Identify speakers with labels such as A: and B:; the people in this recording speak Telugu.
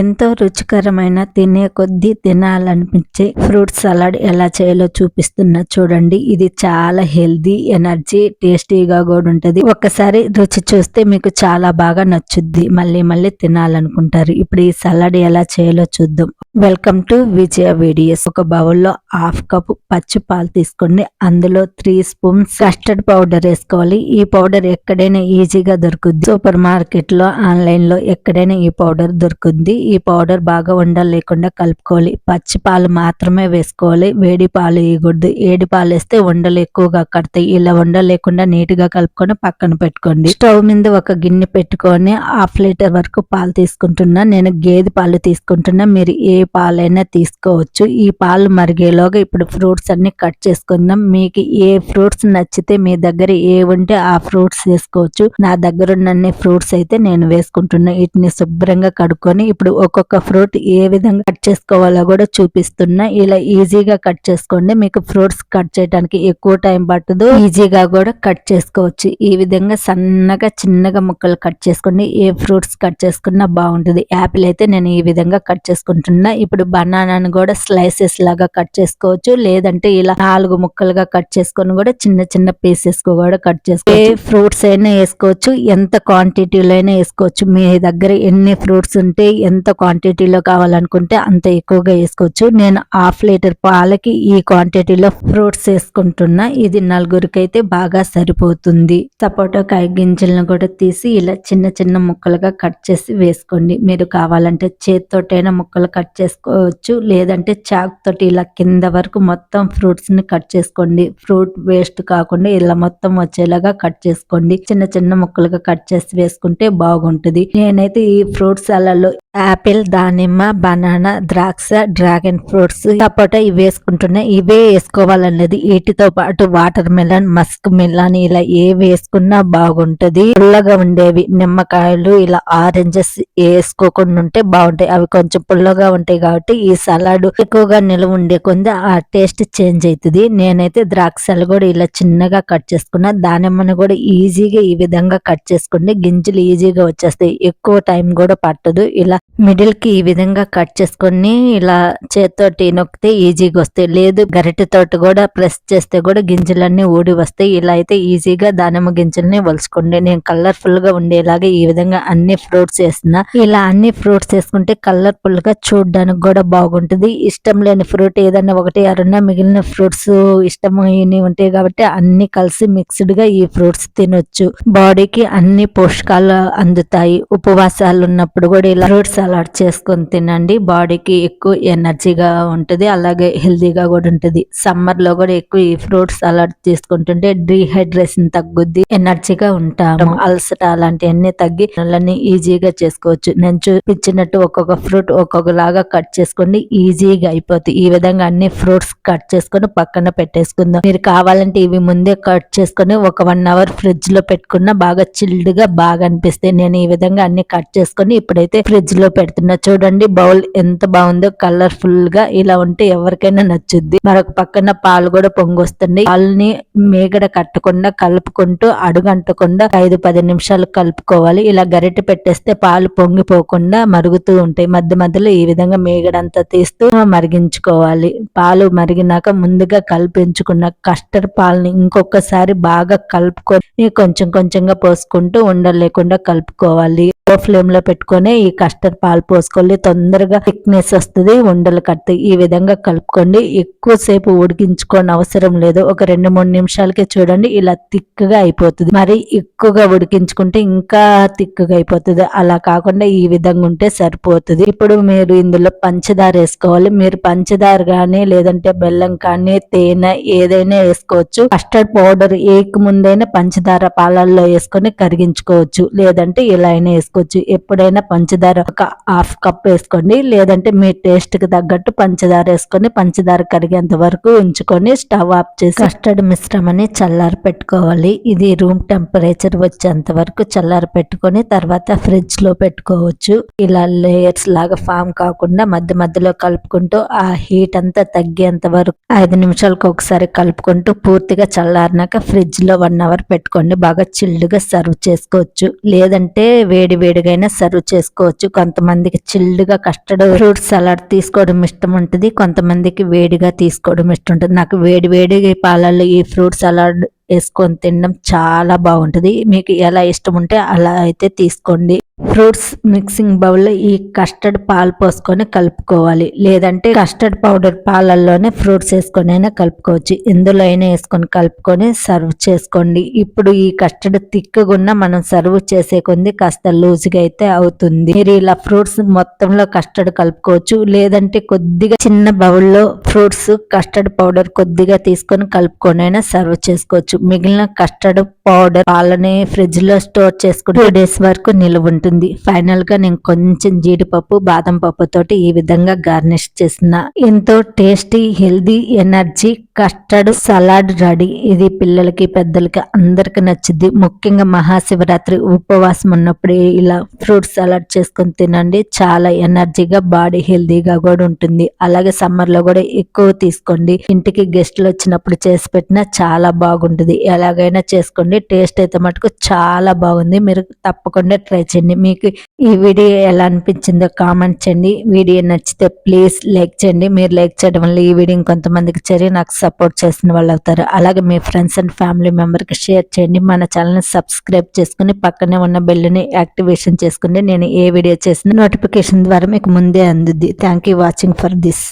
A: ఎంతో రుచికరమైన తినే కొద్దీ తినాలనిపించే ఫ్రూట్ సలాడ్ ఎలా చేయాలో చూపిస్తున్నా చూడండి. ఇది చాలా హెల్దీ ఎనర్జీ టేస్టీగా కూడా ఉంటుంది. ఒకసారి రుచి చూస్తే మీకు చాలా బాగా నచ్చుద్ది. మళ్ళీ మళ్ళీ తినాలనుకుంటారు. ఇప్పుడు ఈ సలాడ్ ఎలా చేయాలో చూద్దాం. వెల్కమ్ టు విజయ వీడియోస్ ఒక బౌల్లో హాఫ్ కప్ పచ్చి పాలు తీసుకోండి. అందులో త్రీ స్పూన్స్ కస్టర్డ్ పౌడర్ వేసుకోవాలి. ఈ పౌడర్ ఎక్కడైనా ఈజీగా దొరుకుద్ది. సూపర్ మార్కెట్లో ఆన్లైన్లో ఎక్కడైనా ఈ పౌడర్ దొరుకుద్ది. ఈ పౌడర్ బాగా ఉండాలి లేకుండా కలుపుకోవాలి. పచ్చి పాలు మాత్రమే వేసుకోవాలి. వేడి పాలు వేయకూడదు. ఏడి పాలు వేస్తే ఉండలు ఎక్కువగా కడతాయి. ఇలా ఉండలు లేకుండా నీట్గా కలుపుకొని పక్కన పెట్టుకోండి. స్టవ్ మీద ఒక గిన్నె పెట్టుకొని హాఫ్ లీటర్ వరకు పాలు తీసుకుంటున్నా. నేను గేదె పాలు తీసుకుంటున్నా. మీరు ఏ పాలైనా తీసుకోవచ్చు. ఈ పాలు మరిగేలోగా ఇప్పుడు ఫ్రూట్స్ అన్ని కట్ చేసుకుందాం. మీకు ఏ ఫ్రూట్స్ నచ్చితే మీ దగ్గర ఏ ఉంటే ఆ ఫ్రూట్స్ వేసుకోవచ్చు. నా దగ్గర ఉన్న ఫ్రూట్స్ అయితే నేను వేసుకుంటున్నా. వీటిని శుభ్రంగా కడుక్కొని ఇప్పుడు ఒక్కొక్క ఫ్రూట్ ఏ విధంగా కట్ చేసుకోవాలో కూడా చూపిస్తున్నా. ఇలా ఈజీగా కట్ చేసుకోండి. మీకు ఫ్రూట్స్ కట్ చేయడానికి ఎక్కువ టైం పట్టదు. ఈజీగా కూడా కట్ చేసుకోవచ్చు. ఈ విధంగా సన్నగా చిన్నగా ముక్కలు కట్ చేసుకోండి. ఏ ఫ్రూట్స్ కట్ చేసుకున్నా బాగుంటుంది. యాపిల్ అయితే నేను ఈ విధంగా కట్ చేసుకుంటున్నా. ఇప్పుడు బనానాను కూడా స్లైసెస్ లాగా కట్ చేసుకోవచ్చు. లేదంటే ఇలా నాలుగు ముక్కలుగా కట్ చేసుకొని కూడా చిన్న చిన్న పీసెస్ కూడా కట్ చేసుకోవచ్చు. ఏ ఫ్రూట్స్ అయినా వేసుకోవచ్చు. ఎంత క్వాంటిటీలో అయినా వేసుకోవచ్చు. మీ దగ్గర ఎన్ని ఫ్రూట్స్ ఉంటే ఎంత క్వాంటిటీలో కావాలనుకుంటే అంత ఎక్కువగా వేసుకోవచ్చు. నేను హాఫ్ లీటర్ పాలకి ఈ క్వాంటిటీలో ఫ్రూట్స్ వేసుకుంటున్నా. ఇది నలుగురికి అయితే బాగా సరిపోతుంది. సపోటా కాయ గింజలను కూడా తీసి ఇలా చిన్న చిన్న ముక్కలుగా కట్ చేసి వేసుకోండి. మీరు కావాలంటే చేతితోటైనా ముక్కలు కట్ చేసుకోవచ్చు. లేదంటే చాక్ తోటి ఇలా కింద వరకు మొత్తం ఫ్రూట్స్ని కట్ చేసుకోండి. ఫ్రూట్ వేస్ట్ కాకుండా ఇలా మొత్తం వచ్చేలాగా కట్ చేసుకోండి. చిన్న చిన్న ముక్కలుగా కట్ చేసి వేసుకుంటే బాగుంటుంది. నేనైతే ఈ ఫ్రూట్స్ సలాడ్లో యాపిల్ దానిమ్మ బనానా ద్రాక్ష డ్రాగన్ ఫ్రూట్స్ సపోటా ఇవి వేసుకుంటున్నా. ఇవే వేసుకోవాలన్నది వీటితో పాటు వాటర్ మిలన్ మస్క్ మిలన్ ఇలా ఏ వేసుకున్నా బాగుంటది. పుల్లగా ఉండేవి నిమ్మకాయలు ఇలా ఆరెంజెస్ వేసుకోకుండా ఉంటే బాగుంటాయి. అవి కొంచెం పుల్లగా ఉంటాయి కాబట్టి ఈ సలాడ్ ఎక్కువగా నిల్వ ఉండే కొంది ఆ టేస్ట్ చేంజ్ అవుతుంది. నేనైతే ద్రాక్షలు కూడా ఇలా చిన్నగా కట్ చేసుకున్నా. దానిమ్మను కూడా ఈజీగా ఈ విధంగా కట్ చేసుకుంటే గింజలు ఈజీగా వచ్చేస్తాయి. ఎక్కువ టైం కూడా పట్టదు. ఇలా మిడిల్కి ఈ విధంగా కట్ చేసుకొని ఇలా చేత్తోటి నొక్కితే ఈజీగా వస్తాయి. లేదు గరిటెతోటి కూడా ప్రెస్ చేస్తే కూడా గింజలన్నీ ఊడి వస్తాయి. ఇలా అయితే ఈజీగా దానిమ్మ గింజల్ని వలుచుకోండి. నేను కలర్ఫుల్గా ఉండేలాగా ఈ విధంగా అన్ని ఫ్రూట్స్ వేసిన ఇలా అన్ని ఫ్రూట్స్ వేసుకుంటే కలర్ఫుల్గా చూడడానికి కూడా బాగుంటుంది. ఇష్టం లేని ఫ్రూట్ ఏదన్నా ఒకటి ఎవరన్నా మిగిలిన ఫ్రూట్స్ ఇష్టమైనవి ఉంటాయి కాబట్టి అన్ని కలిసి మిక్స్డ్గా ఈ ఫ్రూట్స్ తినొచ్చు. బాడీకి అన్ని పోషకాలు అందుతాయి. ఉపవాసాలు ఉన్నప్పుడు కూడా ఇలా ఫ్రూట్స్ సలాడ్ చేసుకొని తినండి. బాడీకి ఎక్కువ ఎనర్జీగా ఉంటుంది. అలాగే హెల్దీగా కూడా ఉంటుంది. సమ్మర్లో కూడా ఎక్కువ ఈ ఫ్రూట్ సలాడ్ తీసుకుంటుంటే డీహైడ్రేషన్ తగ్గుద్ది. ఎనర్జీగా ఉంటాము. అలసట అలాంటివన్నీ తగ్గి పనులన్నీ ఈజీగా చేసుకోవచ్చు. నేను చూపించినట్టు ఒక్కొక్క ఫ్రూట్ ఒక్కొక్కలాగా కట్ చేసుకోండి ఈజీగా అయిపోతుంది ఈ విధంగా అన్ని ఫ్రూట్స్ కట్ చేసుకొని పక్కన పెట్టేసుకుందాం. మీరు కావాలంటే ఇవి ముందే కట్ చేసుకొని ఒక వన్ అవర్ ఫ్రిడ్జ్లో పెట్టుకున్న బాగా చిల్డ్గా బాగా అనిపిస్తాయి. నేను ఈ విధంగా అన్ని కట్ చేసుకొని ఇప్పుడైతే ఫ్రిడ్జ్లో పెడుతున్నా. చూడండి బౌల్ ఎంత బాగుందో కలర్ఫుల్గా ఇలా ఉంటే ఎవరికైనా నచ్చుద్ది. మరొక పక్కన పాలు కూడా పొంగొస్తుంది. పాలని మేగడ కట్టకుండా కలుపుకుంటూ అడుగంటకుండా ఐదు పది నిమిషాలు కలుపుకోవాలి. ఇలా గరిటె పెట్టేస్తే పాలు పొంగిపోకుండా మరుగుతూ ఉంటాయి. మధ్య మధ్యలో ఈ విధంగా మేగడంతా తీస్తూ మరిగించుకోవాలి. పాలు మరిగినాక ముందుగా కలిపించుకున్న కస్టర్డ్ పాలని ఇంకొకసారి బాగా కలుపుకొని కొంచెం కొంచెంగా పోసుకుంటూ ఉండలేకుండా కలుపుకోవాలి. లో ఫ్లేమ్లో పెట్టుకొని ఈ కస్టర్డ్ పాలు పోసుకోవాలి తొందరగా థిక్నెస్ వస్తుంది ఉండలు కడతాయి ఈ విధంగా కలుపుకోండి. ఎక్కువసేపు ఉడికించుకోని అవసరం లేదు. ఒక రెండు మూడు నిమిషాలకే చూడండి. ఇలా థిక్గా అయిపోతుంది. మరి ఎక్కువగా ఉడికించుకుంటే ఇంకా థిక్గా అయిపోతుంది. అలా కాకుండా ఈ విధంగా ఉంటే సరిపోతుంది. ఇప్పుడు మీరు ఇందులో పంచదార వేసుకోవాలి. మీరు పంచదార కానీ లేదంటే బెల్లం కానీ తేనె ఏదైనా వేసుకోవచ్చు. కస్టర్డ్ పౌడర్ ఏక ముందైనా పంచదార పాలల్లో వేసుకొని కరిగించుకోవచ్చు. లేదంటే ఇలా అయినా వేసుకోవచ్చు. ఎప్పుడైనా పంచదార ఒక హాఫ్ కప్ వేసుకోండి. లేదంటే మీ టేస్ట్కి తగ్గట్టు పంచదార వేసుకొని పంచదార కరిగేంత వరకు ఉంచుకొని స్టవ్ ఆఫ్ చేసి కస్టర్డ్ మిశ్రమాన్ని చల్లారి పెట్టుకోవాలి. ఇది రూమ్ టెంపరేచర్ వచ్చేంత వరకు చల్లారి పెట్టుకొని తర్వాత ఫ్రిడ్జ్లో పెట్టుకోవచ్చు. ఇలా లేయర్స్ లాగా ఫామ్ కాకుండా మధ్య మధ్యలో కలుపుకుంటూ ఆ హీట్ అంతా తగ్గేంత వరకు ఐదు నిమిషాలకు ఒకసారి కలుపుకుంటూ పూర్తిగా చల్లారినాక ఫ్రిడ్జ్లో వన్ అవర్ పెట్టుకోండి. బాగా చిల్డ్గా సర్వ్ చేసుకోవచ్చు. లేదంటే వేడి వేడి వేడిగైనా సర్వ్ చేసుకోవచ్చు. కొంతమందికి చిల్లుగా కస్టర్డ్ ఫ్రూట్ సలాడ్ తీసుకోవడం ఇష్టం ఉంటుంది. కొంతమందికి వేడిగా తీసుకోవడం ఇష్టం ఉంటుంది. నాకు వేడి వేడి పాలల్లో ఈ ఫ్రూట్ సలాడ్ వేసుకొని తినడం చాలా బాగుంటుంది. మీకు ఎలా ఇష్టం ఉంటే అలా అయితే తీసుకోండి. ఫ్రూట్స్ మిక్సింగ్ బౌల్లో ఈ కస్టర్డ్ పాలు పోసుకొని కలుపుకోవాలి. లేదంటే కస్టర్డ్ పౌడర్ పాలల్లోనే ఫ్రూట్స్ వేసుకొని అయినా కలుపుకోవచ్చు. ఇందులో అయినా వేసుకొని కలుపుకొని సర్వ్ చేసుకోండి. ఇప్పుడు ఈ కస్టర్డ్ తిక్కగున్న మనం సర్వ్ చేసే కొంది కాస్త లూజ్గా అయితే అవుతుంది. మీరు ఇలా ఫ్రూట్స్ మొత్తంలో కస్టర్డ్ కలుపుకోవచ్చు. లేదంటే కొద్దిగా చిన్న బౌల్లో ఫ్రూట్స్ కస్టర్డ్ పౌడర్ కొద్దిగా తీసుకొని కలుపుకొని అయినా సర్వ్ చేసుకోవచ్చు. మిగిలిన కస్టర్డ్ పౌడర్ పాలని ఫ్రిడ్జ్లో స్టోర్ చేసుకుని టూ డేస్ వరకు నిలువ ఉంటుంది. ఫైనల్గా నేను కొంచెం జీడిపప్పు బాదం పప్పు తోటి ఈ విధంగా గార్నిష్ చేసిన. ఎంతో tasty healthy energy custard salad ready. ఇది పిల్లలకి పెద్దలకి అందరికి నచ్చింది ముఖ్యంగా మహాశివరాత్రి ఉపవాసం ఉన్నప్పుడు ఇలా ఫ్రూట్ సలాడ్ చేసుకొని తినండి. చాలా ఎనర్జీగా బాడీ హెల్దీగా కూడా ఉంటుంది. అలాగే సమ్మర్లో కూడా ఎక్కువ తీసుకోండి. ఇంటికి గెస్ట్లు వచ్చినప్పుడు చేసి పెట్టినా చాలా బాగుంటుంది. ఎలాగైనా చేసుకోండి. టేస్ట్ అయితే మటుకు చాలా బాగుంది. మీరు తప్పకుండా ట్రై చేయండి. మీకు ఈ వీడియో ఎలా అనిపించిందో కామెంట్ చేయండి. వీడియో నచ్చితే ప్లీజ్ లైక్ చేయండి. మీరు లైక్ చేయడం వల్ల ఈ వీడియో కొంతమందికి చేరి నాకు సపోర్ట్ చేసిన వాళ్ళు అవుతారు. అలాగే మీ ఫ్రెండ్స్ అండ్ ఫ్యామిలీ మెంబర్కి షేర్ చేయండి. మన ఛానల్ని సబ్స్క్రైబ్ చేసుకుని పక్కనే ఉన్న బెల్లుని యాక్టివేషన్ చేసుకుని నేను ఏ వీడియో చేసిన నోటిఫికేషన్ ద్వారా మీకు ముందే అందుద్ది. Thank you watching for this